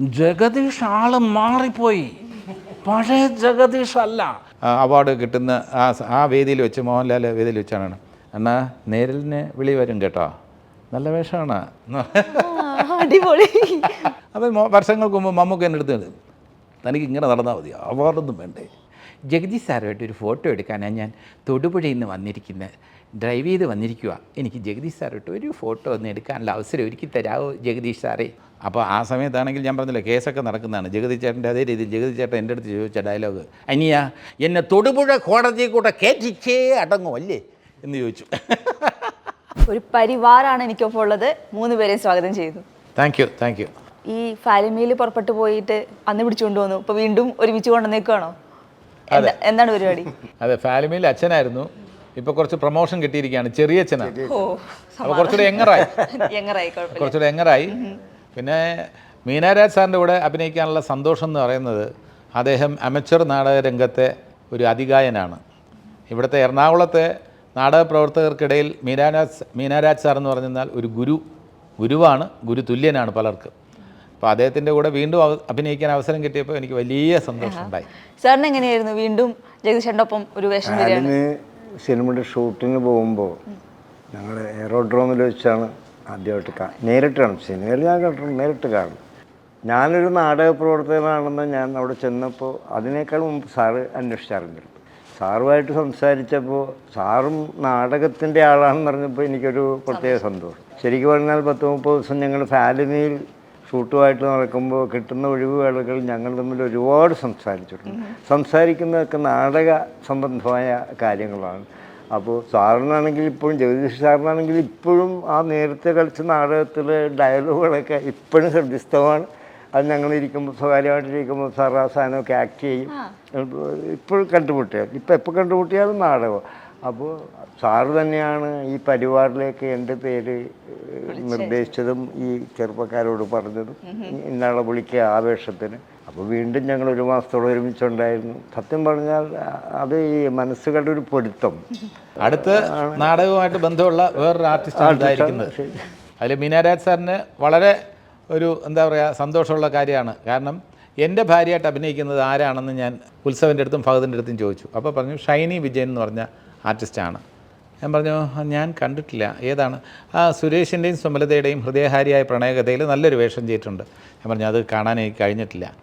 ജഗദീഷ് ആൾ മാറിപ്പോയി. പഴയ ജഗദീഷ് അല്ല അവാർഡ് കിട്ടുന്ന ആ ആ വേദിയിൽ വെച്ച് മോഹൻലാൽ വേദിയിൽ വെച്ചാണ്. എന്നാ നേരിലിന് വിളി വരും കേട്ടോ. നല്ല വേഷമാണ്. അടിപൊളി. അപ്പം മോ- വർഷങ്ങൾക്ക് മുമ്പ് മമ്മൂക്ക് എന്റെ അടുത്ത് തനിക്ക് ഇങ്ങനെ നടന്നാൽ മതി അവാർഡൊന്നും വേണ്ടേ. ജഗദീഷ് സാറുമായിട്ട് ഒരു ഫോട്ടോ എടുക്കാനാണ് ഞാൻ തൊടുപുഴയിൽ നിന്ന് വന്നിരിക്കുന്നത്. ഡ്രൈവ് ചെയ്ത് വന്നിരിക്കുക എനിക്ക് ജഗദീഷ് സാറിട്ട് ഒരു ഫോട്ടോ ഒന്ന് എടുക്കാനുള്ള അവസരം ഒരുക്കി തരാമോ ജഗദീഷ് സാറേ? അപ്പോൾ ആ സമയത്താണെങ്കിൽ ഞാൻ പറഞ്ഞില്ല കേസൊക്കെ നടക്കുന്നതാണ്. ജഗദീഷ് ചേട്ടന്റെ അതേ രീതിയിൽ ജഗദീഷ് ചേട്ടൻ എന്റെ അടുത്ത് ചോദിച്ച ഡയലോഗ് അനിയ എന്നെ തൊടുപുഴ കോടതി കൂടെ കേറ്റിച്ചേ അടങ്ങും അല്ലേ? എന്ന് ചോദിച്ചു. ഒരു പരിവാറാണ് എനിക്കൊപ്പം ഉള്ളത്. മൂന്ന് പേരെയും സ്വാഗതം ചെയ്തു താങ്ക് യു താങ്ക് യു ഈ ഫാലിമിയിൽ പുറപ്പെട്ടു പോയിട്ട് അന്ന് പിടിച്ചുകൊണ്ട് വന്നു. ഇപ്പോൾ വീണ്ടും ഒരുമിച്ച് കൊണ്ടുവന്നേക്കുവാണോ? അതെ. എന്താണ് പരിപാടി? അതെ ഫാലിമിയിൽ അച്ഛനായിരുന്നു. ഇപ്പോൾ കുറച്ച് പ്രൊമോഷൻ കിട്ടിയിരിക്കുകയാണ്. ചെറിയ അച്ഛന. കുറച്ചുകൂടെ എങ്ങറായി. കുറച്ചുകൂടെ എങ്ങറായി. പിന്നെ മീനാരാജ് സാറിന്റെ കൂടെ അഭിനയിക്കാനുള്ള സന്തോഷം എന്ന് പറയുന്നത് അദ്ദേഹം അമച്ചർ നാടക രംഗത്തെ ഒരു അതികായനാണ്. ഇവിടുത്തെ എറണാകുളത്തെ നാടക പ്രവർത്തകർക്കിടയിൽ മീനാരാജ് മീനാരാജ് സാർ എന്ന് പറഞ്ഞാൽ ഒരു ഗുരു ഗുരുവാണ് ഗുരു തുല്യനാണ് പലർക്കും. അപ്പോൾ അദ്ദേഹത്തിന്റെ കൂടെ വീണ്ടും അഭിനയിക്കാൻ അവസരം കിട്ടിയപ്പോൾ എനിക്ക് വലിയ സന്തോഷമുണ്ടായി. സാറിന് എങ്ങനെയായിരുന്നു വീണ്ടും ജഗദീഷന്റെ ഒപ്പം ഒരു വേഷം സിനിമയുടെ ഷൂട്ടിന് പോകുമ്പോൾ ഞങ്ങൾ എയറോഡ്രോമിൽ വെച്ചാണ് ആദ്യമായിട്ട് കാ നേരിട്ട് കാണും. സിനിമയിൽ ഞാൻ കണ്ടിട്ടുണ്ട് നേരിട്ട് കാണും. ഞാനൊരു നാടക പ്രവർത്തകനാണെന്ന് ഞാൻ അവിടെ ചെന്നപ്പോൾ അതിനേക്കാൾ മുമ്പ് സാറ് അന്വേഷിച്ചറിഞ്ഞിരുന്നു സാറുമായിട്ട് സംസാരിച്ചപ്പോൾ സാറും നാടകത്തിന്റെ ആളാണെന്ന് പറഞ്ഞപ്പോൾ എനിക്കൊരു പ്രത്യേക സന്തോഷം. ശരിക്കും പറഞ്ഞാൽ പത്ത് മുപ്പത് ദിവസം ഞങ്ങൾ ഫാലിമിയിൽ ഷൂട്ടുമായിട്ട് നടക്കുമ്പോൾ കിട്ടുന്ന ഒഴിവ് വേളകൾ ഞങ്ങൾ തമ്മിൽ ഒരുപാട് സംസാരിച്ചിട്ടുണ്ട്. സംസാരിക്കുന്നതൊക്കെ നാടക സംബന്ധമായ കാര്യങ്ങളാണ്. അപ്പോൾ സാറിനാണെങ്കിൽ ഇപ്പോഴും ജഗദീഷ് സാറിനാണെങ്കിൽ ഇപ്പോഴും ആ നേരത്തെ കളിച്ച നാടകത്തിലെ ഡയലോഗുകളൊക്കെ ഇപ്പോഴും ഹൃദയസ്ഥമാണ്. അത് ഞങ്ങൾ ഇരിക്കുമ്പോൾ സ്വകാര്യമായിട്ടിരിക്കുമ്പോൾ സാർ ആ സാധനമൊക്കെ ആക്ട് ചെയ്യും. ഇപ്പോഴും കണ്ടുമുട്ടിയാൽ ഇപ്പം എപ്പോൾ കണ്ടുമുട്ടിയാലും നാടകം. അപ്പോൾ സാറ് തന്നെയാണ് ഈ പരിവാറിലേക്ക് എന്റെ പേര് നിർദ്ദേശിച്ചതും ഈ ചെറുപ്പക്കാരോട് പറഞ്ഞതും. ഇന്നാളെ വിളിക്കുക ആവേശത്തിന്. അപ്പോൾ വീണ്ടും ഞങ്ങൾ ഒരു മാസത്തോളം ഒരുമിച്ചുണ്ടായിരുന്നു. സത്യം പറഞ്ഞാൽ അത് ഈ മനസ്സുകളുടെ ഒരു പൊരുത്തം. അടുത്ത് നാടകവുമായിട്ട് ബന്ധമുള്ള വേറൊരു ആർട്ടിസ്റ്റ് അതിൽ മീനാരാജ് സാറിന് വളരെ ഒരു എന്താ പറയുക സന്തോഷമുള്ള കാര്യമാണ്. കാരണം എന്റെ ഭാര്യയായിട്ട് അഭിനയിക്കുന്നത് ആരാണെന്ന് ഞാൻ ഉത്സവന്റെ അടുത്തും ഭഗതിന്റെ അടുത്തും ചോദിച്ചു. അപ്പോൾ പറഞ്ഞു ഷൈനി വിജയൻ എന്ന് പറഞ്ഞ ആർട്ടിസ്റ്റാണ്. ഞാൻ പറഞ്ഞു ഞാൻ കണ്ടിട്ടില്ല. ഏതാണ്? ആ സുരേഷിന്റെയും സുമലതയുടെയും ഹൃദയഹാരിയായ പ്രണയകഥയിൽ നല്ലൊരു വേഷം ചെയ്തിട്ടുണ്ട്. ഞാൻ പറഞ്ഞു അത് കാണാൻ എനിക്ക് കഴിഞ്ഞിട്ടില്ല.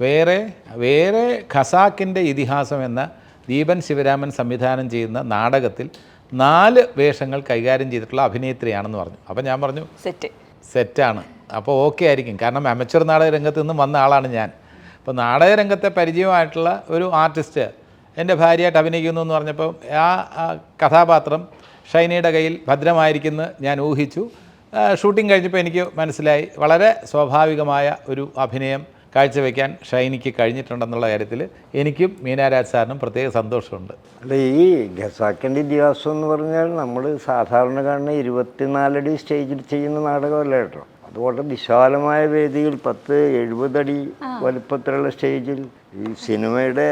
വേറെ വേറെ ഖസാക്കിന്റെ ഇതിഹാസം എന്ന ദീപൻ ശിവരാമൻ സംവിധാനം ചെയ്യുന്ന നാടകത്തിൽ നാല് വേഷങ്ങൾ കൈകാര്യം ചെയ്തിട്ടുള്ള അഭിനേത്രിയാണെന്ന് പറഞ്ഞു. അപ്പോൾ ഞാൻ പറഞ്ഞു സെറ്റ്. സെറ്റാണ്. അപ്പോൾ ഓക്കെ ആയിരിക്കും. കാരണം അമച്ചർ നാടക രംഗത്ത് നിന്നും വന്ന ആളാണ് ഞാൻ. അപ്പോൾ നാടക രംഗത്തെ പരിചയമായിട്ടുള്ള ഒരു ആർട്ടിസ്റ്റ് എന്റെ ഭാര്യയായിട്ട് അഭിനയിക്കുന്നു എന്ന് പറഞ്ഞപ്പോൾ ആ കഥാപാത്രം ഷൈനയുടെ കയ്യിൽ ഭദ്രമായിരിക്കുന്നു ഞാൻ ഊഹിച്ചു. ഷൂട്ടിംഗ് കഴിഞ്ഞപ്പോൾ എനിക്ക് മനസ്സിലായി വളരെ സ്വാഭാവികമായ ഒരു അഭിനയം കാഴ്ചവെക്കാൻ ഷൈനിക്ക് കഴിഞ്ഞിട്ടുണ്ടെന്നുള്ള കാര്യത്തിൽ എനിക്കും മീനാരാജ് സാറിനും പ്രത്യേക സന്തോഷമുണ്ട്. അല്ല ഈ ഖസാക്കിന്റെ ഇതിഹാസം എന്ന് പറഞ്ഞാൽ നമ്മൾ സാധാരണ കാണുന്ന ഇരുപത്തിനാലടി സ്റ്റേജിൽ ചെയ്യുന്ന നാടകമല്ല കേട്ടോ. അത് വളരെ വിശാലമായ വേദിയിൽ പത്ത് എഴുപതടി വലുപ്പത്തിലുള്ള സ്റ്റേജിൽ ഈ സിനിമയുടെ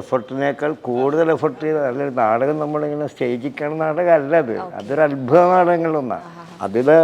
എഫർട്ടിനേക്കാൾ കൂടുതൽ എഫർട്ട് ചെയ്ത് അല്ലെങ്കിൽ നാടകം നമ്മളിങ്ങനെ സ്റ്റേജിൽ കാണുന്ന നാടകമല്ല അത്. അതൊരു അത്ഭുത നാടകങ്ങളൊന്നാണ് അതിലെ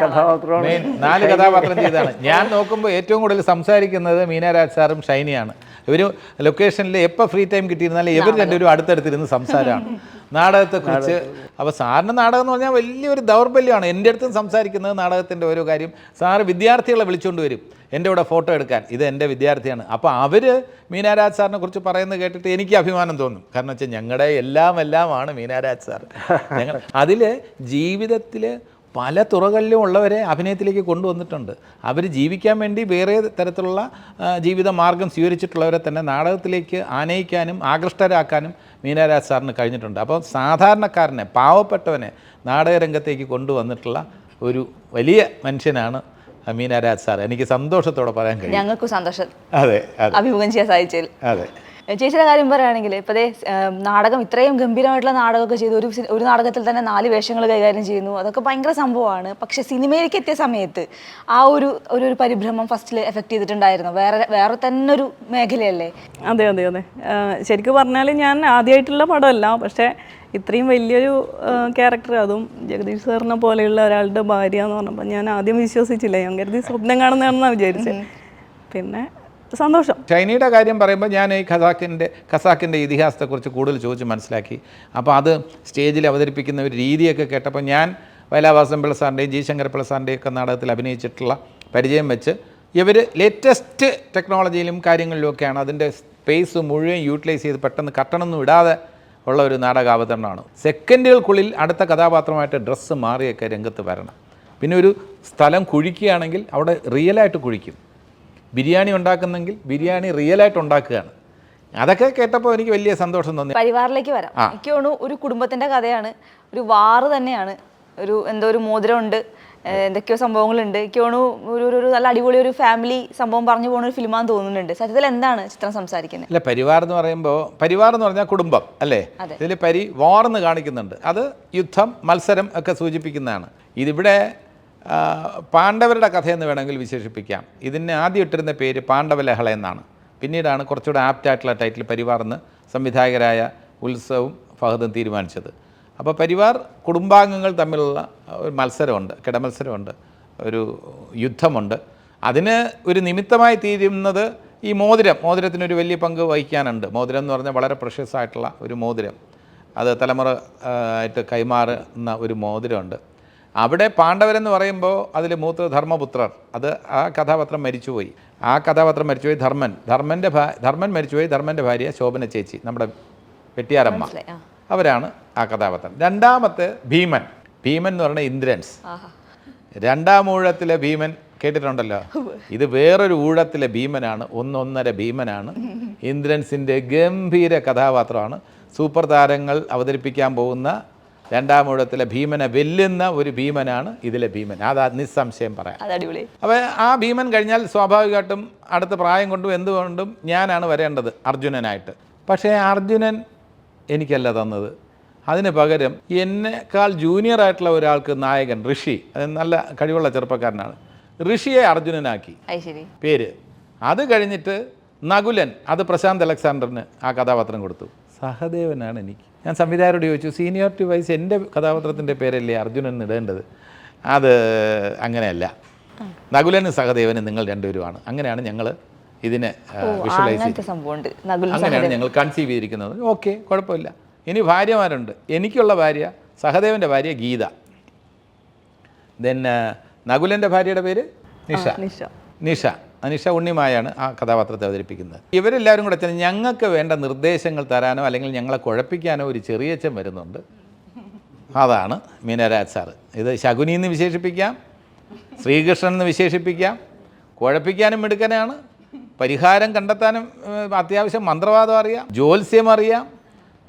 കഥാപാത്രമാണ് നാല് കഥാപാത്രം ചെയ്താണ് ഞാൻ നോക്കുമ്പോൾ ഏറ്റവും കൂടുതൽ സംസാരിക്കുന്നത് മീനാരാജ് സാറും ഷൈനിയാണ്. ഇവർ ലൊക്കേഷനിൽ എപ്പോൾ ഫ്രീ ടൈം കിട്ടിയിരുന്നാലും ഇവർ രണ്ടുപേരും അടുത്തടുത്തിരുന്ന് സംസാരമാണ്. നാടകത്തെക്കുറിച്ച് അപ്പോൾ സാറിന് നാടകം എന്ന് പറഞ്ഞാൽ വലിയൊരു ദൗർബല്യമാണ്. എന്റെ അടുത്തും സംസാരിക്കുന്നത് നാടകത്തിന്റെ ഓരോ കാര്യം. സാറ് വിദ്യാർത്ഥികളെ വിളിച്ചുകൊണ്ട് വരും. എന്റെ കൂടെ ഫോട്ടോ എടുക്കാൻ. ഇത് എന്റെ വിദ്യാർത്ഥിയാണ്. അപ്പോൾ അവർ മീനാരാജ് സാറിനെ കുറിച്ച് പറയുന്നത് കേട്ടിട്ട് എനിക്ക് അഭിമാനം തോന്നും. കാരണം വെച്ചാൽ ഞങ്ങളുടെ എല്ലാം എല്ലാമാണ് മീനാരാജ് സാർ ഞങ്ങൾ അതിൽ ജീവിതത്തിൽ പല തുറകളിലും ഉള്ളവരെ അഭിനയത്തിലേക്ക് കൊണ്ടുവന്നിട്ടുണ്ട്. അവർ ജീവിക്കാൻ വേണ്ടി വേറെ തരത്തിലുള്ള ജീവിത മാർഗം സ്വീകരിച്ചിട്ടുള്ളവരെ തന്നെ നാടകത്തിലേക്ക് ആനയിക്കാനും ആകൃഷ്ടരാക്കാനും മീനാരാജ് സാറിന് കഴിഞ്ഞിട്ടുണ്ട്. അപ്പോൾ സാധാരണക്കാരനെ പാവപ്പെട്ടവനെ നാടകരംഗത്തേക്ക് കൊണ്ടുവന്നിട്ടുള്ള ഒരു വലിയ മനുഷ്യനാണ് മീനാരാജ് സാർ എനിക്ക് സന്തോഷത്തോടെ പറയാൻ കഴിയും. ഞങ്ങൾക്കും സന്തോഷം. അതെ അതെ. അഭിമുഖം ചെയ്യാൻ സാധിച്ചതിൽ. അതെ. ചേച്ചിയുടെ കാര്യം പറയുകയാണെങ്കിൽ ഇപ്പോഴേ നാടകം ഇത്രയും ഗംഭീരമായിട്ടുള്ള നാടകമൊക്കെ ചെയ്തു. ഒരു ഒരു നാടകത്തിൽ തന്നെ നാല് വേഷങ്ങൾ കൈകാര്യം ചെയ്യുന്നു. അതൊക്കെ ഭയങ്കര സംഭവമാണ്. പക്ഷെ സിനിമയിലേക്ക് എത്തിയ സമയത്ത് ആ ഒരു ഒരു ഒരു പരിഭ്രമം ഫസ്റ്റിൽ എഫക്ട് ചെയ്തിട്ടുണ്ടായിരുന്നു. വേറെ വേറെ തന്നെ ഒരു മേഖലയല്ലേ? അതെ അതെ അതെ. ശരിക്കും പറഞ്ഞാൽ ഞാൻ ആദ്യമായിട്ടുള്ള പടമല്ല. പക്ഷേ ഇത്രയും വലിയൊരു ക്യാരക്ടർ അതും ജഗദീഷ് സാറിനെ പോലെയുള്ള ഒരാളുടെ ഭാര്യ എന്ന് പറഞ്ഞപ്പോൾ ഞാൻ ആദ്യം വിശ്വസിച്ചില്ല. ഞാൻ കരുതി സ്വപ്നം കാണുന്നതാണെന്നാണ് വിചാരിച്ചത് പിന്നെ സന്തോഷം. ചൈനയുടെ കാര്യം പറയുമ്പോൾ ഞാൻ ഈ ഖസാക്കിന്റെ ഖസാക്കിന്റെ ഇതിഹാസത്തെക്കുറിച്ച് കൂടുതൽ ചോദിച്ച് മനസ്സിലാക്കി. അപ്പോൾ അത് സ്റ്റേജിൽ അവതരിപ്പിക്കുന്ന ഒരു രീതിയൊക്കെ കേട്ടപ്പോൾ ഞാൻ വയലാവാസം പിള്ള സാറിന്റെയും ജി ശങ്കരപ്പിള്ള സാറിന്റെയും ഒക്കെ നാടകത്തിൽ അഭിനയിച്ചിട്ടുള്ള പരിചയം വെച്ച് ഇവർ ലേറ്റസ്റ്റ് ടെക്നോളജിയിലും കാര്യങ്ങളിലുമൊക്കെയാണ് അതിന്റെ സ്പേസ് മുഴുവൻ യൂട്ടിലൈസ് ചെയ്ത് പെട്ടെന്ന് കട്ടണമൊന്നും ഇടാതെ ഉള്ള ഒരു നാടകാവതരണമാണ്. സെക്കൻഡുകൾക്കുള്ളിൽ അടുത്ത കഥാപാത്രമായിട്ട് ഡ്രസ്സ് മാറിയൊക്കെ രംഗത്ത് വരണം. പിന്നെ ഒരു സ്ഥലം കുഴിക്കുകയാണെങ്കിൽ അവിടെ റിയലായിട്ട് കുഴിക്കും. ബിരിയാണി ഉണ്ടാക്കുന്നെങ്കിൽ ബിരിയാണി റിയൽ ആയിട്ട് ഉണ്ടാക്കുകയാണ്. അതൊക്കെ കേട്ടപ്പോൾ എനിക്ക് വലിയ സന്തോഷം തോന്നി. പരിവാറിലേക്ക് വരാം. എനിക്ക് തോന്നുന്നു ഒരു കുടുംബത്തിന്റെ കഥയാണ്. ഒരു വാറ് തന്നെയാണ്. ഒരു എന്തോ ഒരു മോതിരമുണ്ട്. എന്തൊക്കെയോ സംഭവങ്ങളുണ്ട്. എനിക്ക് തോന്നുന്നു ഒരു ഒരു- നല്ല അടിപൊളി ഒരു ഫാമിലി സംഭവം പറഞ്ഞു പോകുന്ന ഒരു ഫിലിമാന്ന് തോന്നുന്നുണ്ട്. സത്യത്തിൽ എന്താണ് ചിത്രം സംസാരിക്കുന്നത്? അല്ല പരിവാർ എന്ന് പറയുമ്പോൾ പരിവാർ എന്ന് പറഞ്ഞാൽ കുടുംബം അല്ലേ? ഇതിൽ പരി വാർന്ന് കാണിക്കുന്നുണ്ട്. അത് യുദ്ധം മത്സരം ഒക്കെ സൂചിപ്പിക്കുന്നതാണ്. ഇതിവിടെ പാണ്ഡവരുടെ കഥയെന്ന് വേണമെങ്കിൽ വിശേഷിപ്പിക്കാം. ഇതിന് ആദ്യം ഇട്ടിരുന്ന പേര് പാണ്ഡവലഹള എന്നാണ്. പിന്നീടാണ് കുറച്ചുകൂടെ ആപ്റ്റായിട്ടുള്ള ടൈറ്റിൽ പരിവാർ എന്ന് സംവിധായകരായ ഉത്സവും ഫഹദും തീരുമാനിച്ചത്. അപ്പോൾ പരിവാർ കുടുംബാംഗങ്ങൾ തമ്മിലുള്ള ഒരു മത്സരമുണ്ട് കിടമത്സരമുണ്ട് ഒരു യുദ്ധമുണ്ട്. അതിന് ഒരു നിമിത്തമായി തീരുന്നത് ഈ മോതിരം മോതിരത്തിനൊരു വലിയ പങ്ക് വഹിക്കാനുണ്ട്. മോതിരം എന്ന് പറഞ്ഞാൽ വളരെ പ്രഷ്യസ് ഒരു മോതിരം. അത് തലമുറ ആയിട്ട് കൈമാറുന്ന ഒരു മോതിരമുണ്ട്. അവിടെ പാണ്ഡവരെന്ന് പറയുമ്പോൾ അതിൽ മൂത്ത ധർമ്മപുത്രർ. അത് ആ കഥാപാത്രം മരിച്ചുപോയി. ആ കഥാപാത്രം മരിച്ചുപോയി ധർമ്മൻ. ധർമ്മന്റെ ഭാ ധർമ്മൻ മരിച്ചുപോയി ധർമ്മന്റെ ഭാര്യ ശോഭന ചേച്ചി നമ്മുടെ വെട്ടിയാരമ്മ. അവരാണ് ആ കഥാപാത്രം. രണ്ടാമത്തെ ഭീമൻ. ഭീമൻ എന്ന് പറയുന്നത് ഇന്ദ്രൻസ്. രണ്ടാം ഊഴത്തിലെ ഭീമൻ കേട്ടിട്ടുണ്ടല്ലോ? ഇത് വേറൊരു ഊഴത്തിലെ ഭീമനാണ്. ഒന്നൊന്നര ഭീമനാണ്. ഇന്ദ്രൻസിന്റെ ഗംഭീര കഥാപാത്രമാണ്. സൂപ്പർ താരങ്ങൾ അവതരിപ്പിക്കാൻ പോകുന്ന രണ്ടാം ഊഴത്തിലെ ഭീമനെ വെല്ലുന്ന ഒരു ഭീമനാണ് ഇതിലെ ഭീമൻ. അത് നിസ്സംശയം പറയാം. അപ്പോൾ ആ ഭീമൻ കഴിഞ്ഞാൽ സ്വാഭാവികമായിട്ടും അടുത്ത പ്രായം കൊണ്ടും എന്തുകൊണ്ടും ഞാനാണ് വരേണ്ടത് അർജുനനായിട്ട്. പക്ഷേ അർജുനൻ എനിക്കല്ല തന്നത്. അതിന് പകരം എന്നെക്കാൾ ജൂനിയർ ആയിട്ടുള്ള ഒരാൾക്ക് നായകൻ ഋഷി അത് നല്ല കഴിവുള്ള ചെറുപ്പക്കാരനാണ് ഋഷിയെ അർജുനനാക്കി. പേര്. അത് കഴിഞ്ഞിട്ട് നകുലൻ അത് പ്രശാന്ത് അലക്സാണ്ടറിന് ആ കഥാപാത്രം കൊടുത്തു. സഹദേവനാണ് എനിക്ക്. ഞാൻ സംവിധായകരോട് ചോദിച്ചു സീനിയോറിറ്റി വൈസ് എന്റെ കഥാപാത്രത്തിന്റെ പേരല്ലേ അർജുനൻ ഇടേണ്ടത്? അത് അങ്ങനെയല്ല. നകുലനും സഹദേവനും നിങ്ങൾ രണ്ടുപേരുമാണ്. അങ്ങനെയാണ് ഞങ്ങൾ ഇതിനെ വിഷ്വലൈസ് അങ്ങനെയാണ് ഞങ്ങൾ കൺസീവ് ചെയ്തിരിക്കുന്നത്. ഓക്കെ കുഴപ്പമില്ല. ഇനി ഭാര്യമാരുണ്ട്. എനിക്കുള്ള ഭാര്യ സഹദേവന്റെ ഭാര്യ ഗീത. ദെൻ നകുലന്റെ ഭാര്യയുടെ പേര് നിഷ. നിഷ. നിഷ. അനിഷ ഉണ്ണിമായാണ് ആ കഥാപാത്രത്തെ അവതരിപ്പിക്കുന്നത്. ഇവരെല്ലാവരും കൂടെ ചെന്ന് ഞങ്ങൾക്ക് വേണ്ട നിർദ്ദേശങ്ങൾ തരാനോ അല്ലെങ്കിൽ ഞങ്ങളെ കുഴപ്പിക്കാനോ ഒരു ചെറിയച്ഛൻ വരുന്നുണ്ട്. അതാണ് മീനരാജ് സാറ്. ഇത് ശകുനി എന്ന് വിശേഷിപ്പിക്കാം ശ്രീകൃഷ്ണൻ എന്ന് വിശേഷിപ്പിക്കാം കുഴപ്പിക്കാനും മിടുക്കനാണ് പരിഹാരം കണ്ടെത്താനും അത്യാവശ്യം മന്ത്രവാദം അറിയാം ജ്യോത്സ്യം അറിയാം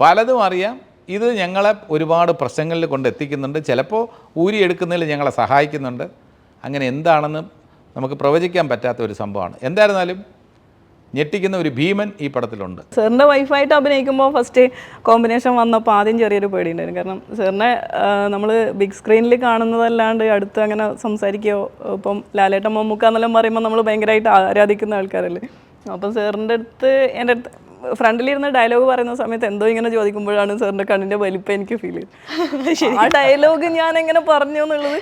പലതും അറിയാം. ഇത് ഞങ്ങളെ ഒരുപാട് പ്രശ്നങ്ങളിൽ കൊണ്ടെത്തിക്കുന്നുണ്ട്. ചിലപ്പോൾ ഊരിയെടുക്കുന്നതിൽ ഞങ്ങളെ സഹായിക്കുന്നുണ്ട്. അങ്ങനെ എന്താണെന്ന് നമുക്ക് പ്രവചിക്കാൻ പറ്റാത്ത ഒരു സംഭവമാണ്. എന്തായിരുന്നാലും ഞെട്ടിക്കുന്ന ഒരു ഭീമൻ ഈ പടത്തിലുണ്ട്. സാറിന്റെ വൈഫായിട്ട് അഭിനയിക്കുമ്പോൾ ഫസ്റ്റ് കോമ്പിനേഷൻ വന്നപ്പോൾ ആദ്യം ചെറിയൊരു പേടിയുണ്ടായിരുന്നു. കാരണം സാറിനെ നമ്മൾ ബിഗ് സ്ക്രീനിൽ കാണുന്നതല്ലാണ്ട് അടുത്ത് അങ്ങനെ സംസാരിക്കുകയോ ഇപ്പം ലാലേട്ടൻ മമ്മൂക്ക എന്നെല്ലാം പറയുമ്പോൾ നമ്മൾ ഭയങ്കരമായിട്ട് ആരാധിക്കുന്ന ആൾക്കാരല്ലേ? അപ്പം സാറിന്റെ അടുത്ത് എന്റെ അടുത്ത് ഫ്രണ്ടിലിരുന്ന് ഡയലോഗ് പറയുന്ന സമയത്ത് എന്തോ ഇങ്ങനെ ചോദിക്കുമ്പോഴാണ് സാറിന്റെ കണ്ണിന്റെ വലിപ്പം എനിക്ക് ഫീൽ ചെയ്തത്. ആ ഡയലോഗ് ഞാൻ എങ്ങനെ പറഞ്ഞു എന്നുള്ളത്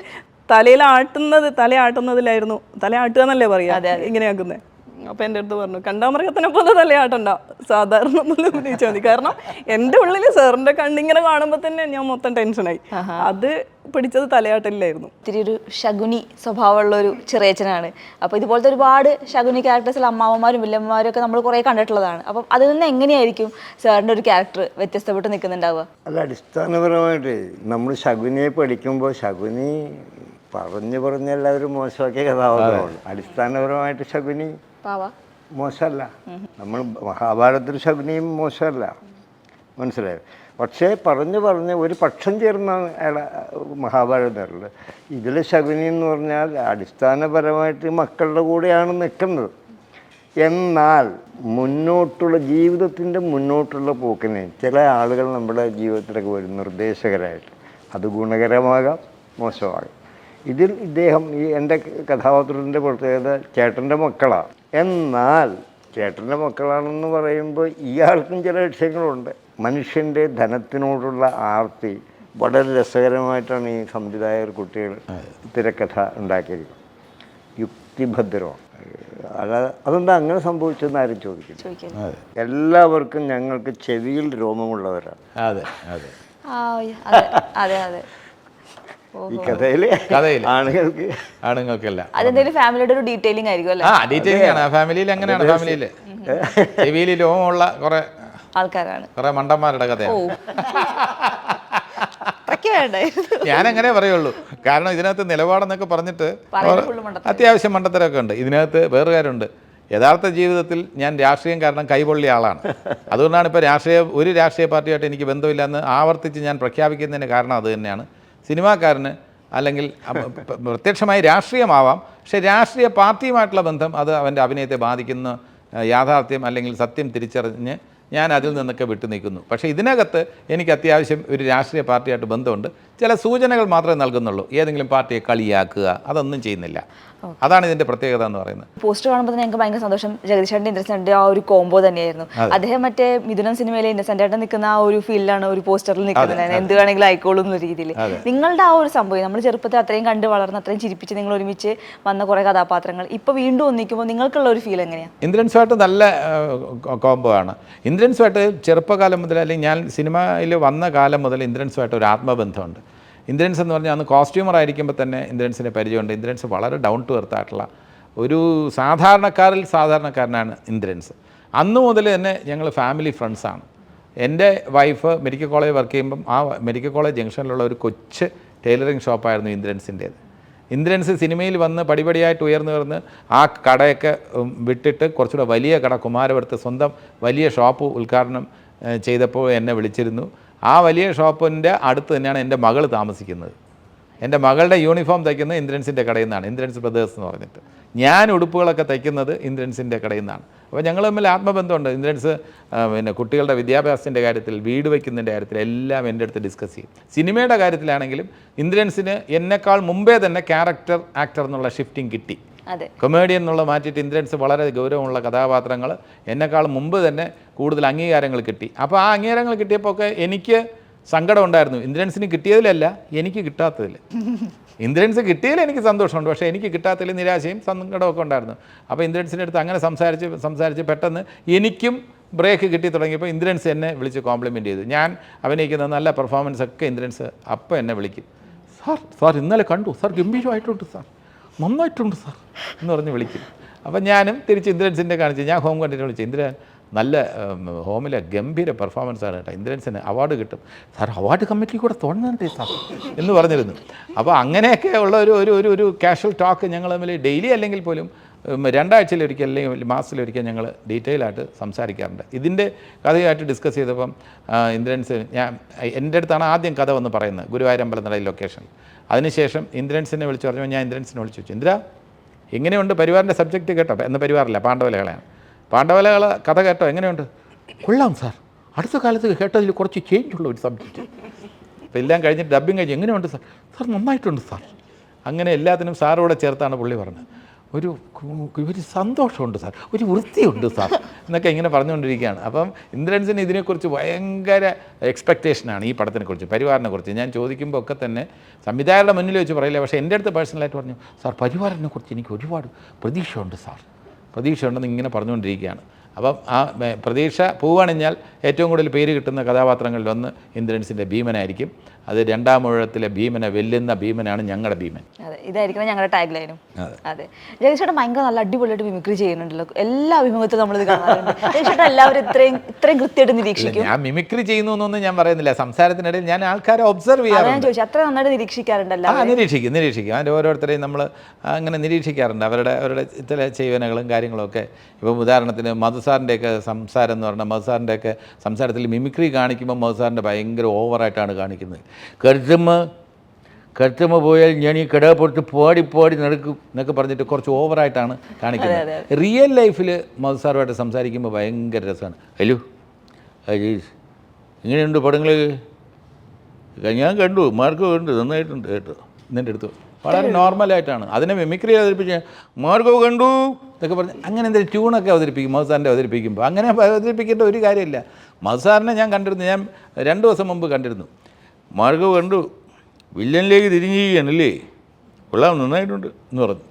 തലയിൽ ആട്ടുന്നത് തല ആട്ടുന്നതിലായിരുന്നു തല ആട്ടുക എന്നല്ലേ പറയാ ഇങ്ങനെയാക്കുന്നത് അപ്പൊ എന്റെ അടുത്ത് പറഞ്ഞു കണ്ടാമൃഗത്തിനെ പോലെ തലയാട്ടണ്ട. സാധാരണ പോലെ അഭിനയിച്ചാൽ മതി. കാരണം എന്റെ ഉള്ളിൽ സാറിന്റെ കണ്ണിങ്ങനെ കാണുമ്പോൾ തന്നെ ഞാൻ മൊത്തം ടെൻഷനായി. അത് പിടിച്ചത് തലയാട്ടലിലായിരുന്നു. ഇത്തിരി ഒരു ശകുനി സ്വഭാവമുള്ള ഒരു ചെറിയച്ചനാണ് അപ്പോൾ ഇതുപോലത്തെ ഒരുപാട് ശകുനി ക്യാരക്ടേഴ്സിൽ അമ്മാവന്മാരും വില്ലന്മാരും ഒക്കെ നമ്മൾ കുറേ കണ്ടിട്ടുള്ളതാണ്. അപ്പം അതിൽ നിന്ന് എങ്ങനെയായിരിക്കും സാറിന്റെ ഒരു ക്യാരക്ടർ വ്യത്യസ്തപ്പെട്ട് നിൽക്കുന്നുണ്ടാവുക? അല്ല അടിസ്ഥാനപരമായിട്ട് നമ്മൾ ശകുനിയെ പഠിക്കുമ്പോൾ ശകുനി പറഞ്ഞു പറഞ്ഞ് എല്ലാവരും മോശമാക്കിയ കഥാപാത്രമാണ് അടിസ്ഥാനപരമായിട്ട് ശകുനി പാവ. മോശമല്ല. നമ്മൾ മഹാഭാരതത്തിൽ ശകുനിയും മോശമല്ല. മനസ്സിലായോ? പക്ഷേ പറഞ്ഞു പറഞ്ഞ് ഒരു പക്ഷം ചേർന്നാണ് അയാളെ മഹാഭാരതത്തിൽ ഇതിൽ ശകുനി എന്ന് പറഞ്ഞാൽ അടിസ്ഥാനപരമായിട്ട് മക്കളുടെ കൂടെയാണ് നിൽക്കുന്നത്. എന്നാൽ മുന്നോട്ടുള്ള ജീവിതത്തിന്റെ മുന്നോട്ടുള്ള പോക്കിനെ ചില ആളുകൾ നമ്മുടെ ജീവിതത്തിലൊക്കെ വരും. നിർദ്ദേശകരായിട്ട്. അത് ഗുണകരമാകാം മോശമാകാം. ഇതിൽ ഇദ്ദേഹം ഈ എന്റെ കഥാപാത്രത്തിന്റെ പ്രത്യേകത ചേട്ടന്റെ മക്കളാണ്. എന്നാൽ ചേട്ടന്റെ മക്കളാണെന്ന് പറയുമ്പോൾ ഇയാൾക്കും ചില ലക്ഷ്യങ്ങളുണ്ട് മനുഷ്യന്റെ ധനത്തിനോടുള്ള ആർത്തി വളരെ രസകരമായിട്ടാണ് ഈ സംവിധായകർ കുട്ടികൾ തിരക്കഥ ഉണ്ടാക്കിയിരിക്കുന്നത്. യുക്തിഭദ്രമാണ്. അതാ അതെന്താ അങ്ങനെ സംഭവിച്ചെന്ന് ആരും അതെ. എല്ലാവർക്കും ഞങ്ങൾക്ക് ചെവിയിൽ രോമമുള്ളവരാണ്. അതെ അതെ. ആ അതെ അതെ അതെ. ഈ കഥയിൽ കഥയിൽ. ആണുങ്ങൾക്ക് ആണുങ്ങൾക്കല്ല. അതെന്തെങ്കിലും ഫാമിലിയുടെ ഒരു ഡീറ്റെയിലിംഗ് ആയിരിക്കും അല്ലേ? ആ ഡീറ്റെയിലിംഗ് ആണ് ഫാമിലിയിൽ അങ്ങനെയാണ് ഫാമിലിയിൽ. ടിവിയിൽ ലോകമുള്ള കുറെ ആൾക്കാരാണ്. കുറെ മണ്ടന്മാരുടെ കഥയാണ്. ഞാൻ അങ്ങനെ പറയുള്ളൂ. കാരണം ഇതിനകത്ത് നിലപാടെന്നൊക്കെ പറഞ്ഞിട്ട്. അത്യാവശ്യം മണ്ടത്തരമൊക്കെ ഉണ്ട്. ഇതിനകത്ത് വേറെ കാര്യമുണ്ട്. യഥാർത്ഥ ജീവിതത്തിൽ ഞാൻ രാഷ്ട്രീയം കാരണം കൈപൊള്ളിയ ആളാണ്. അതുകൊണ്ടാണ് ഇപ്പോൾ രാഷ്ട്രീയ ഒരു രാഷ്ട്രീയ പാർട്ടിയായിട്ട് എനിക്ക് ബന്ധമില്ലെന്ന് ആവർത്തിച്ച് ഞാൻ പ്രഖ്യാപിക്കുന്നതിന് കാരണം അത് തന്നെയാണ്. സിനിമാക്കാരന് അല്ലെങ്കിൽ പ്രത്യക്ഷമായി രാഷ്ട്രീയമാവാം. പക്ഷേ രാഷ്ട്രീയ പാർട്ടിയുമായിട്ടുള്ള ബന്ധം അത് അവന്റെ അഭിനയത്തെ ബാധിക്കുന്ന യാഥാർത്ഥ്യം അല്ലെങ്കിൽ സത്യം തിരിച്ചറിഞ്ഞ് ഞാൻ അതിൽ നിന്നൊക്കെ വിട്ടു നിൽക്കുന്നു പക്ഷേ ഇതിനകത്ത് എനിക്ക് അത്യാവശ്യം ഒരു രാഷ്ട്രീയ പാർട്ടിയായിട്ട് ബന്ധമുണ്ട്. ചില സൂചനകൾ മാത്രമേ നൽകുന്നുള്ളൂ. ഏതെങ്കിലും പാർട്ടിയെ കളിയാക്കുക അതൊന്നും ചെയ്യുന്നില്ല. അതാണ് ഇതിന്റെ പ്രത്യേകത എന്ന് പറയുന്നത്. പോസ്റ്റർ കാണുമ്പോൾ തന്നെ ഞങ്ങൾക്ക് ഭയങ്കര സന്തോഷം. ജഗദീഷേട്ടന്റെ ഇന്നസെന്റ് ആ ഒരു കോംബോ തന്നെയായിരുന്നു. അദ്ദേഹം മറ്റേ മിഥുനം സിനിമയിലെ ആയിട്ട് നിൽക്കുന്ന ആ ഒരു ഫീൽഡാണ് ഒരു പോസ്റ്ററിൽ നിൽക്കുന്നത്. എന്ത് വേണമെങ്കിലും ആയിക്കോളും എന്ന രീതിയിൽ. നിങ്ങളുടെ ആ ഒരു സംഭവം നമ്മൾ ചെറുപ്പത്തിൽ അത്രയും കണ്ട് വളർന്ന് അത്രയും ചിരിപ്പിച്ച് നിങ്ങൾ ഒരുമിച്ച് വന്ന കുറെ കഥാപാത്രങ്ങൾ ഇപ്പൊ വീണ്ടും ഒന്നിക്കുമ്പോൾ നിങ്ങൾക്കുള്ള ഒരു ഫീൽ എങ്ങനെയാണ് ഇന്ദ്രൻസുമായിട്ട് നല്ല കോംബോ ആണ്. ഇന്ദ്രൻസുമായിട്ട് ചെറുപ്പകാലം മുതൽ അല്ലെങ്കിൽ ഞാൻ സിനിമയിൽ വന്ന കാലം മുതൽ ഇന്ദ്രൻസുമായിട്ട് ഒരു ആത്മബന്ധമുണ്ട്. ഇന്ദ്രൻസ് എന്ന് പറഞ്ഞാൽ അന്ന് കോസ്റ്റ്യൂമർ ആയിരിക്കുമ്പോൾ തന്നെ ഇന്ദ്രൻസിനെ പരിചയമുണ്ട്. ഇന്ദ്രൻസ് വളരെ ഡൗൺ ടു എർത്ത് ആയിട്ടുള്ള ഒരു സാധാരണക്കാരിൽ സാധാരണക്കാരനാണ് ഇന്ദ്രൻസ്. അന്ന് മുതൽ തന്നെ ഞങ്ങൾ ഫാമിലി ഫ്രണ്ട്സാണ് എന്റെ വൈഫ് മെഡിക്കൽ കോളേജ് വർക്ക് ചെയ്യുമ്പം ആ മെഡിക്കൽ കോളേജ് ജംഗ്ഷനിലുള്ള ഒരു കൊച്ച് ടൈലറിങ് ഷോപ്പായിരുന്നു ഇന്ദ്രൻസിന്റേത്. ഇന്ദ്രൻസ് സിനിമയിൽ വന്ന് പടിപടിയായിട്ട് ഉയർന്നു ഉയർന്ന് ആ കടയൊക്കെ വിട്ടിട്ട് കുറച്ചുകൂടെ വലിയ കട കുമാരപുരത്ത് സ്വന്തം വലിയ ഷോപ്പ് ഉദ്ഘാടനം ചെയ്തപ്പോൾ എന്നെ വിളിച്ചിരുന്നു. ആ വലിയ ഷോപ്പിന്റെ അടുത്ത് തന്നെയാണ് എന്റെ മകൾ താമസിക്കുന്നത്. എന്റെ മകളുടെ യൂണിഫോം തയ്ക്കുന്നത് ഇന്ദ്രൻസിന്റെ കടയിൽ നിന്നാണ്. ഇന്ദ്രൻസ് ബ്രദേഴ്സ് എന്ന് പറഞ്ഞിട്ട്. ഞാൻ ഉടുപ്പുകളൊക്കെ തയ്ക്കുന്നത് ഇന്ദ്രൻസിന്റെ കടയിൽ നിന്നാണ്. അപ്പോൾ ഞങ്ങൾ തമ്മിൽ ആത്മബന്ധമുണ്ട്. ഇന്ദ്രൻസ് പിന്നെ കുട്ടികളുടെ വിദ്യാഭ്യാസത്തിന്റെ കാര്യത്തിൽ വീട് വയ്ക്കുന്നതിന്റെ കാര്യത്തിൽ എല്ലാം എന്റെ അടുത്ത് ഡിസ്കസ് ചെയ്യും. സിനിമയുടെ കാര്യത്തിലാണെങ്കിലും ഇന്ദ്രൻസിന് എന്നെക്കാൾ മുമ്പേ തന്നെ ക്യാരക്ടർ ആക്ടർ എന്നുള്ള ഷിഫ്റ്റിംഗ് കിട്ടി. കൊമേഡിയൻ എന്നുള്ള മാറ്റിയിട്ട് ഇന്ദ്രൻസ് വളരെ ഗൗരവമുള്ള കഥാപാത്രങ്ങൾ എന്നെക്കാൾ മുമ്പ് തന്നെ കൂടുതൽ അംഗീകാരങ്ങൾ കിട്ടി. അപ്പോൾ ആ അംഗീകാരങ്ങൾ കിട്ടിയപ്പോൾ ഒക്കെ എനിക്ക് സങ്കടം ഉണ്ടായിരുന്നു. ഇന്ദ്രൻസിന് കിട്ടിയതിലല്ല എനിക്ക് കിട്ടാത്തതിൽ ഇന്ദ്രൻസ് കിട്ടിയതിൽ എനിക്ക് സന്തോഷമുണ്ട്. പക്ഷേ എനിക്ക് കിട്ടാത്തതിൽ നിരാശയും സങ്കടമൊക്കെ ഉണ്ടായിരുന്നു. അപ്പോൾ ഇന്ദ്രൻസിന്റെ അടുത്ത് അങ്ങനെ സംസാരിച്ച് സംസാരിച്ച് പെട്ടെന്ന് എനിക്കും ബ്രേക്ക് കിട്ടി തുടങ്ങിയപ്പോൾ ഇന്ദ്രൻസ് എന്നെ വിളിച്ച് കോംപ്ലിമെന്റ് ചെയ്തു. ഞാൻ അഭിനയിക്കുന്ന നല്ല പെർഫോമൻസ് ഒക്കെ ഇന്ദ്രൻസ് അപ്പം എന്നെ വിളിക്കും. സാർ സാർ ഇന്നലെ കണ്ടു. സാർ ഗംഭീരമായിട്ടുണ്ട് സാർ. നന്നായിട്ടുണ്ട് സാർ. എന്ന് പറഞ്ഞ് വിളിക്കും. അപ്പം ഞാനും തിരിച്ച് ഇന്ദ്രൻസിന്റെ കാണിച്ച് ഞാൻ ഹോം കണ്ടിട്ട് വിളിച്ചു ഇന്ദ്രൻ നല്ല ഹോമിലെ ഗംഭീര പെർഫോമൻസ് ആണ് കേട്ടോ. ഇന്ദ്രൻസിന് അവാർഡ് കിട്ടും. സാർ അവാർഡ് കമ്മിറ്റി കൂടെ തോന്നുന്നുണ്ട് സാർ? എന്ന് പറഞ്ഞിരുന്നു. അപ്പോൾ അങ്ങനെയൊക്കെ ഉള്ള ഒരു ഒരു ഒരു കാഷ്വൽ ടോക്ക് ഞങ്ങൾ തമ്മിൽ ഡെയിലി അല്ലെങ്കിൽ പോലും രണ്ടാഴ്ചയിലൊരിക്കൽ അല്ലെങ്കിൽ മാസത്തിലൊരിക്കൽ ഞങ്ങൾ ഡീറ്റെയിൽ ആയിട്ട് സംസാരിക്കാറുണ്ട്. ഇതിന്റെ കഥയായിട്ട് ഡിസ്കസ് ചെയ്തപ്പം ഇന്ദ്രൻസ് ഞാൻ എന്റെ അടുത്താണ് ആദ്യം കഥ വന്ന് പറയുന്നത് ഗുരുവായൂർ നടയിൽ ലൊക്കേഷൻ അതിനുശേഷം ഇന്ദ്രൻസിനെ വിളിച്ച് പറഞ്ഞു ഞാൻ ഇന്ദ്രൻസിനെ വിളിച്ചു വെച്ചു ഇന്ദ്ര എങ്ങനെയുണ്ട് പരിവാറിന്റെ സബ്ജക്റ്റ് കേട്ടോ? എന്ന പരിവാറില്ല പാണ്ഡവലകളെയാണ്. പാണ്ഡവലകൾ കഥ കേട്ടോ? എങ്ങനെയുണ്ട്? കൊള്ളാം സാർ അടുത്ത കാലത്ത് കേട്ടതിൽ കുറച്ച് ചേഞ്ച് ഉള്ള ഒരു സബ്ജക്റ്റ് അപ്പോൾ എല്ലാം കഴിഞ്ഞിട്ട് ഡബ്ബിങ് കഴിഞ്ഞ് എങ്ങനെയുണ്ട് സാർ സാർ നന്നായിട്ടുണ്ട് സാർ അങ്ങനെ എല്ലാത്തിനും സാറോടെ ചേർത്താണ് പുള്ളി പറഞ്ഞത്. ഒരു ഒരു സന്തോഷമുണ്ട് സാർ. ഒരു വൃത്തിയുണ്ട് സാർ. എന്നൊക്കെ ഇങ്ങനെ പറഞ്ഞുകൊണ്ടിരിക്കുകയാണ്. അപ്പം ഇന്ദ്രൻസിന് ഇതിനെക്കുറിച്ച് ഭയങ്കര എക്സ്പെക്റ്റേഷനാണ് ഈ പടത്തിനെക്കുറിച്ച് പരിവാറിനെ കുറിച്ച് ഞാൻ ചോദിക്കുമ്പോൾ ഒക്കെ തന്നെ സംവിധായകരുടെ മുന്നിൽ വെച്ച് പറയില്ല പക്ഷേ എന്റെ അടുത്ത് പേഴ്സണലായിട്ട് പറഞ്ഞു സാർ പരിവാറിനെ കുറിച്ച് എനിക്ക് ഒരുപാട് പ്രതീക്ഷയുണ്ട് സാർ. പ്രതീക്ഷയുണ്ടെന്ന് ഇങ്ങനെ പറഞ്ഞുകൊണ്ടിരിക്കുകയാണ്. അപ്പം ആ പ്രതീക്ഷ പോവുകയാണെങ്കിൽ ഏറ്റവും കൂടുതൽ പേര് കിട്ടുന്ന കഥാപാത്രങ്ങളിലൊന്ന് ഇന്ദ്രൻസിന്റെ ഭീമനായിരിക്കും. അത് രണ്ടാം ഊഴത്തിലെ ഭീമനെ വെല്ലുന്ന ഭീമനാണ് ഞങ്ങളുടെ ഭീമൻ. അതെ ഇതായിരിക്കണം ഞങ്ങളുടെ ടാഗ് ലൈനും അതെ. ജഗദീഷേട്ടൻ ഭയങ്കര നല്ല അടിപൊളിയായിട്ട് മിമിക്രി ചെയ്യുന്നുണ്ടല്ലോ. എല്ലാ അഭിമുഖത്തിലും നമ്മളിത് കാണാറുണ്ട്. ജഗദീഷേട്ടൻ എല്ലാവരും ഇത്രയും ഇത്രയും കൃത്യമായിട്ട് നിരീക്ഷിക്കും. ഞാൻ മിമിക്രി ചെയ്യുന്നു എന്നൊന്നും ഞാൻ പറയുന്നില്ല. സംസാരത്തിനിടയിൽ ഞാൻ ആൾക്കാരെ ഒബ്സർവ് ചെയ്യാം ഞാൻ ചെയ്യാറുണ്ട്. ചോദിച്ചു അത്ര നന്നായിട്ട് നിരീക്ഷിക്കാറുണ്ടല്ലോ ആ നിരീക്ഷിക്കും നിരീക്ഷിക്കും. അതിന്റെ ഓരോരുത്തരെയും നമ്മൾ അങ്ങനെ നിരീക്ഷിക്കാറുണ്ട്. അവരുടെ അവരുടെ ചില ചെയ്വനകളും കാര്യങ്ങളൊക്കെ. ഇപ്പം ഉദാഹരണത്തിന് മധുസാറിന്റെയൊക്കെ സംസാരം എന്ന് പറഞ്ഞാൽ മധുസാറിന്റെയൊക്കെ സംസാരത്തിൽ മിമിക്രി കാണിക്കുമ്പോൾ മധുസാറിന്റെ ഭയങ്കര ഓവറായിട്ടാണ് കാണിക്കുന്നത്. കരുത്തുമ്മ കരുത്തുമ്മ പോയാൽ ഞാൻ ഈ കടപ്പുറത്ത് പാടി പാടി നടക്കും എന്നൊക്കെ പറഞ്ഞിട്ട് കുറച്ച് ഓവറായിട്ടാണ് കാണിക്കുന്നത്. റിയൽ ലൈഫിൽ മധുസാറുമായിട്ട് സംസാരിക്കുമ്പോൾ ഭയങ്കര രസമാണ്. ഹലോ അജീസ് ഇങ്ങനെയുണ്ട് പടങ്ങൾ ഞാൻ കണ്ടു മാർക്കോ കണ്ടു നന്നായിട്ടുണ്ട് കേട്ടോ. എന്നെ അടുത്ത് വളരെ നോർമലായിട്ടാണ്. അതിനെ മിമിക്രി അവതരിപ്പിച്ച് മാർഗോ കണ്ടു എന്നൊക്കെ പറഞ്ഞ് അങ്ങനെ എന്തെങ്കിലും ട്യൂണൊക്കെ അവതരിപ്പിക്കും മധുസാറിന്റെ അവതരിപ്പിക്കുമ്പോൾ അങ്ങനെ അവതരിപ്പിക്കേണ്ട ഒരു കാര്യമില്ല. മധുസാറിനെ ഞാൻ കണ്ടിരുന്നു ഞാൻ രണ്ട് ദിവസം മുമ്പ് കണ്ടിരുന്നു. മാർഗോ കണ്ടു. വില്ലനിലേക്ക് തിരിഞ്ഞിരിക്കുകയാണല്ലേ? കൊള്ളാം നന്നായിട്ടുണ്ട് എന്ന് പറഞ്ഞു.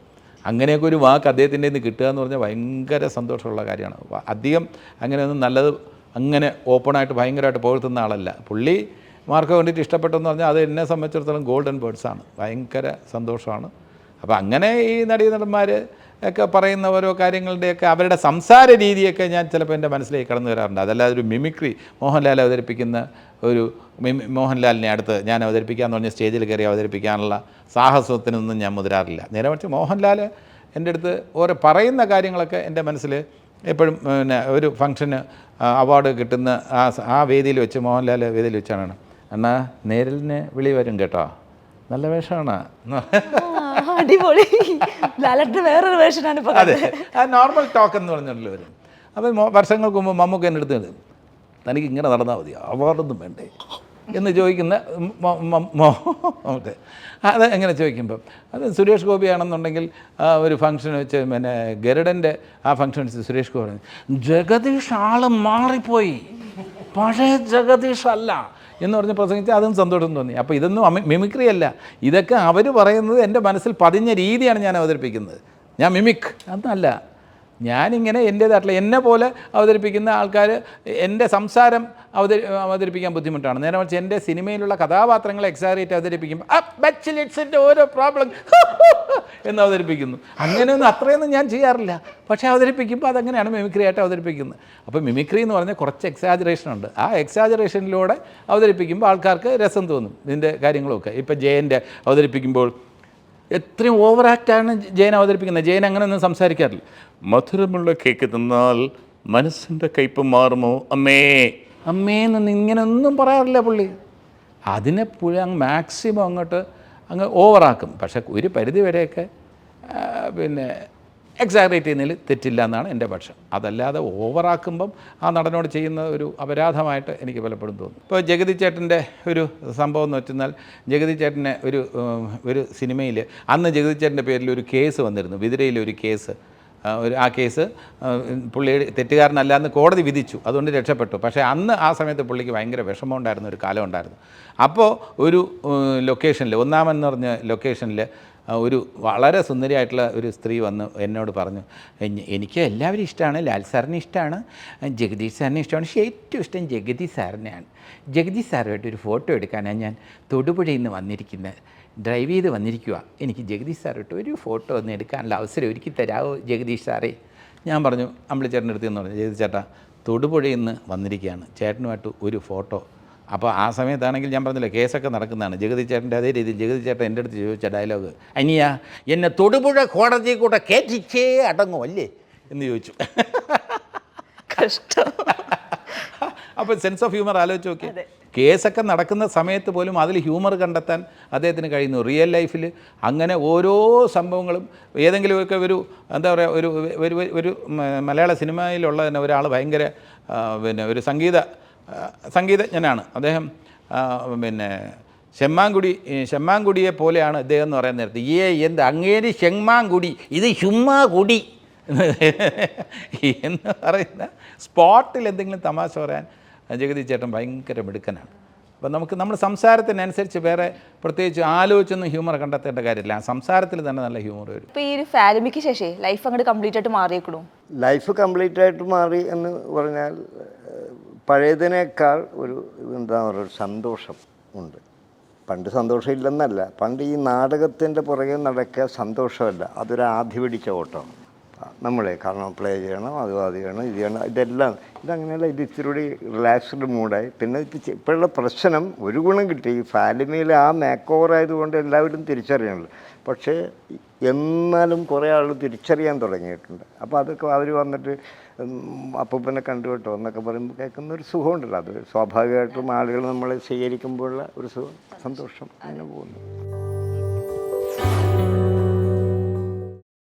അങ്ങനെയൊക്കെ ഒരു വാക്ക് അദ്ദേഹത്തിന്റെ നിന്ന് കിട്ടുക എന്ന് പറഞ്ഞാൽ ഭയങ്കര സന്തോഷമുള്ള കാര്യമാണ്. അധികം അങ്ങനെ അങ്ങനെയൊന്നും നല്ലത് അങ്ങനെ ഓപ്പണായിട്ട് ഭയങ്കരമായിട്ട് പുകഴ്ത്തുന്ന ആളല്ല. പുള്ളി മാർക്ക് വേണ്ടിയിട്ട് ഇഷ്ടപ്പെട്ടെന്ന് പറഞ്ഞാൽ അത് എന്നെ സംബന്ധിച്ചിടത്തോളം ഗോൾഡൻ ബേർഡ്സാണ് ഭയങ്കര സന്തോഷമാണ്. അപ്പോൾ അങ്ങനെ ഈ നടീ നടീനടന്മാർ ഒക്കെ പറയുന്ന ഓരോ കാര്യങ്ങളുടെയൊക്കെ അവരുടെ സംസാര രീതിയൊക്കെ ഞാൻ ചിലപ്പോൾ എന്റെ മനസ്സിലേക്ക് കടന്നു വരാറുണ്ട്. അതല്ലാതെ ഒരു മിമിക്രി മോഹൻലാൽ അവതരിപ്പിക്കുന്ന ഒരു മോഹൻലാലിനെ അടുത്ത് ഞാൻ അവതരിപ്പിക്കാമെന്ന് പറഞ്ഞ സ്റ്റേജിൽ കയറി അവതരിപ്പിക്കാനുള്ള സാഹസത്തിനൊന്നും ഞാൻ മുതിരാറില്ല. നേരെ മറിച്ച് മോഹൻലാൽ എന്റെ അടുത്ത് ഓരോ പറയുന്ന കാര്യങ്ങളൊക്കെ എന്റെ മനസ്സിൽ എപ്പോഴും പിന്നെ ഒരു ഫംഗ്ഷന് അവാർഡ് കിട്ടുന്ന ആ ആ വേദിയിൽ വെച്ച് മോഹൻലാൽ വേദിയിൽ വെച്ചാണ്. എന്നാൽ നേരിലിന് വിളി വരും കേട്ടോ. നല്ല വേഷമാണ് അടിപൊളി. വേറൊരു വേർഷനാണ് ഇപ്പൊ അതെ. ആ നോർമൽ ടോക്ക് എന്ന് പറഞ്ഞുള്ള വരും മോ- വർഷങ്ങൾക്ക് മുമ്പ് മമ്മൂക്ക എന്റെ അടുത്ത് തനിക്ക് ഇങ്ങനെ നടന്നാൽ മതി അവാർഡൊന്നും വേണ്ടേ? എന്ന് ചോദിക്കുന്ന അത് എങ്ങനെ ചോദിക്കുമ്പം അത് സുരേഷ് ഗോപിയാണെന്നുണ്ടെങ്കിൽ ഒരു ഫംഗ്ഷൻ വെച്ച് പിന്നെ ഗരുഡന്റെ ആ ഫംഗ്ഷൻ വെച്ച് സുരേഷ് ഗോപി പറഞ്ഞു, ജഗദീഷ് ആൾ മാറിപ്പോയി. പഴയ ജഗദീഷ് അല്ല. എന്ന് പറഞ്ഞ് പ്രസംഗിച്ച് അതും സന്തോഷം തോന്നി. അപ്പോൾ ഇതൊന്നും മിമിക്രി അല്ല. ഇതൊക്കെ അവർ പറയുന്നത് എന്റെ മനസ്സിൽ പതിഞ്ഞ രീതിയാണ് ഞാൻ അവതരിപ്പിക്കുന്നത്. ഞാൻ മിമിക് അതല്ല. ഞാനിങ്ങനെ എന്റേതായിട്ടുള്ള എന്നെ പോലെ അവതരിപ്പിക്കുന്ന ആൾക്കാർ എന്റെ സംസാരം അവതരി അവതരിപ്പിക്കാൻ ബുദ്ധിമുട്ടാണ്. നേരെ മറിച്ച് എന്റെ സിനിമയിലുള്ള കഥാപാത്രങ്ങളെ എക്സാറേറ്റ് അവതരിപ്പിക്കും ഓരോ പ്രോബ്ലം എന്ന് അവതരിപ്പിക്കുന്നു. അങ്ങനെയൊന്നും അത്രയൊന്നും ഞാൻ ചെയ്യാറില്ല. പക്ഷേ അവതരിപ്പിക്കുമ്പോൾ അതങ്ങനെയാണ് മിമിക്രി ആയിട്ട് അവതരിപ്പിക്കുന്നത്. അപ്പോൾ മിമിക്രി എന്ന് പറഞ്ഞാൽ കുറച്ച് എക്സാജറേഷൻ ഉണ്ട്. ആ എക്സാജറേഷനിലൂടെ അവതരിപ്പിക്കുമ്പോൾ ആൾക്കാർക്ക് രസം തോന്നും. ഇതിന്റെ കാര്യങ്ങളൊക്കെ. ഇപ്പോൾ ജയന്റെ അവതരിപ്പിക്കുമ്പോൾ എത്രയും ഓവർ ആക്റ്റാണ് ജയൻ അവതരിപ്പിക്കുന്നത്. ജയൻ അങ്ങനെയൊന്നും സംസാരിക്കാറില്ല. മധുരമുള്ള കേക്ക് തിന്നാൽ മനസ്സിന്റെ കയ്പ് മാറുമോ? അമ്മേ. അമ്മേ എന്ന് ഇങ്ങനെയൊന്നും പറയാറില്ല പുള്ളി. അതിനെ പുള്ളി അങ്ങ് മാക്സിമം അങ്ങോട്ട് അങ്ങ് ഓവറാക്കും. പക്ഷെ ഒരു പരിധി വരെയൊക്കെ പിന്നെ എക്സാഗ്രേറ്റ് ചെയ്യുന്നതിൽ തെറ്റില്ല എന്നാണ് എന്റെ പക്ഷം. അതല്ലാതെ ഓവറാക്കുമ്പം ആ നടനോട് ചെയ്യുന്ന ഒരു അപരാധമായിട്ട് എനിക്ക് പലപ്പോഴും തോന്നും. ഇപ്പോൾ ജഗതി ചേട്ടന്റെ ഒരു സംഭവം എന്ന് വെച്ചാൽ ജഗതി ചേട്ടനെ ഒരു ഒരു സിനിമയിൽ അന്ന് ജഗതി ചേട്ടന്റെ പേരിൽ ഒരു കേസ് വന്നിരുന്നു. വിതിരയിലൊരു കേസ്. ഒരു ആ കേസ് പുള്ളി തെറ്റുകാരനല്ല എന്ന് കോടതി വിധിച്ചു. അതുകൊണ്ട് രക്ഷപ്പെട്ടു. പക്ഷേ അന്ന് ആ സമയത്ത് പുള്ളിക്ക് ഭയങ്കര വിഷമം ഉണ്ടായിരുന്ന ഒരു കാലം ഉണ്ടായിരുന്നു. അപ്പോൾ ഒരു ലൊക്കേഷനിൽ ഒന്നാമെന്ന് പറഞ്ഞ ലൊക്കേഷനിൽ ഒരു വളരെ സുന്ദരിയായിട്ടുള്ള ഒരു സ്ത്രീ വന്ന് എന്നോട് പറഞ്ഞു എനിക്ക് എല്ലാവരും ഇഷ്ടമാണ് ലാൽ സാറിനെ ഇഷ്ടമാണ് ജഗദീഷ് സാറിനെ ഇഷ്ടമാണ്. പക്ഷേ ഏറ്റവും ഇഷ്ടം ജഗദീഷ് സാറിനെയാണ്. ജഗദീഷ് സാറുമായിട്ട് ഒരു ഫോട്ടോ എടുക്കാനാണ് ഞാൻ തൊടുപുഴയിൽ നിന്ന് വന്നിരിക്കുന്നത് ഡ്രൈവ് ചെയ്ത് വന്നിരിക്കുക എനിക്ക് ജഗദീഷ് സാറിട്ട് ഒരു ഫോട്ടോ ഒന്ന് എടുക്കാനുള്ള അവസരം ഒരുക്കി തരാമോ ജഗദീഷ് സാറേ? ഞാൻ പറഞ്ഞു അമ്പിളിച്ചേട്ടന്റെ അടുത്ത് എന്ന് പറഞ്ഞു ജഗദീഷ് ചേട്ടാ തൊടുപുഴയിൽ നിന്ന് വന്നിരിക്കുകയാണ്. ചേട്ടനുമായിട്ട് ഒരു ഫോട്ടോ. അപ്പോൾ ആ സമയത്താണെങ്കിൽ ഞാൻ പറഞ്ഞില്ല കേസൊക്കെ നടക്കുന്നതാണ്. ജഗതി ചേട്ടന്റെ അതേ രീതിയിൽ ജഗതി ചേട്ടൻ എന്റെ അടുത്ത് ചോദിച്ച ഡയലോഗ് അനിയാ എന്നെ തൊടുപുഴ കോടതി കൂടെ കേറ്റിച്ചേ അടങ്ങും അല്ലേ? എന്ന് ചോദിച്ചു. കഷ്ടം. അപ്പോൾ സെൻസ് ഓഫ് ഹ്യൂമർ ആലോചിച്ച് നോക്കി കേസൊക്കെ നടക്കുന്ന സമയത്ത് പോലും അതിൽ ഹ്യൂമർ കണ്ടെത്താൻ അദ്ദേഹത്തിന് കഴിയുന്നു. റിയൽ ലൈഫിൽ അങ്ങനെ ഓരോ സംഭവങ്ങളും ഏതെങ്കിലുമൊക്കെ ഒരു എന്താ പറയുക ഒരു ഒരു ഒരു മലയാള സിനിമയിലുള്ള തന്നെ ഒരാൾ ഭയങ്കര പിന്നെ ഒരു സംഗീത സംഗീതജ്ഞനാണ്. അദ്ദേഹം പിന്നെ ചെമ്മാങ്കുടി ചെമ്മാങ്കുടിയെ പോലെയാണ് ഇദ്ദേഹം എന്ന് പറയുന്ന നേരത്തെ. ഏ എന്ത് അങ്ങേര് ചെമ്മാങ്കുടി ഇത് ഹ്യുമാകുടി എന്ന് പറയുന്ന സ്പോട്ടിൽ എന്തെങ്കിലും തമാശ പറയാൻ ജഗതി ചേട്ടൻ ഭയങ്കര മിടുക്കനാണ്. അപ്പം നമുക്ക് നമ്മൾ സംസാരത്തിനനുസരിച്ച് വേറെ പ്രത്യേകിച്ച് ആലോചിച്ചൊന്നും ഹ്യൂമർ കണ്ടെത്തേണ്ട കാര്യമില്ല. സംസാരത്തിൽ തന്നെ നല്ല ഹ്യൂമർ വരും. ഇപ്പോൾ ഈ ഒരു ഫാമിലിക്ക് ശേഷേ ലൈഫ് അങ്ങോട്ട് കംപ്ലീറ്റ് ആയിട്ട് മാറിയേക്കണു. ലൈഫ് കംപ്ലീറ്റ് ആയിട്ട് മാറി എന്ന് പറഞ്ഞാൽ പഴയതിനേക്കാൾ ഒരു എന്താ പറയുക ഒരു സന്തോഷം ഉണ്ട്. പണ്ട് സന്തോഷമില്ലെന്നല്ല. പണ്ട് ഈ നാടകത്തിന്റെ പുറകെ നടക്കുക സന്തോഷമല്ല. അതൊരു ആധി പിടിച്ച ഓട്ടമാണ്. നമ്മളെ കാരണം പ്ലേ ചെയ്യണം അത് അത് ചെയ്യണം ഇത് ചെയ്യണം ഇതെല്ലാം. ഇതങ്ങനെയല്ല ഇത് ഇച്ചിരി കൂടി റിലാക്സ്ഡ് മൂഡായി പിന്നെ ഇപ്പോഴുള്ള പ്രശ്നം ഒരു ഗുണം കിട്ടി. ഈ ഫാലിമയിൽ ആ മേക്ക് ഓവർ ആയതുകൊണ്ട് എല്ലാവരും തിരിച്ചറിയണല്ലോ. പക്ഷേ എന്നാലും കുറേ ആൾ തിരിച്ചറിയാൻ തുടങ്ങിയിട്ടുണ്ട്. അപ്പോൾ അതൊക്കെ അവർ വന്നിട്ട് അപ്പൂപ്പനെ കണ്ടു കേട്ടോ എന്നൊക്കെ പറയുമ്പോൾ കേൾക്കുന്ന ഒരു സുഖമുണ്ടല്ലോ. അത് സ്വാഭാവികമായിട്ടും ആളുകൾ നമ്മളെ സ്വീകരിക്കുമ്പോഴുള്ള ഒരു സുഖം സന്തോഷം അങ്ങനെ പോകുന്നു.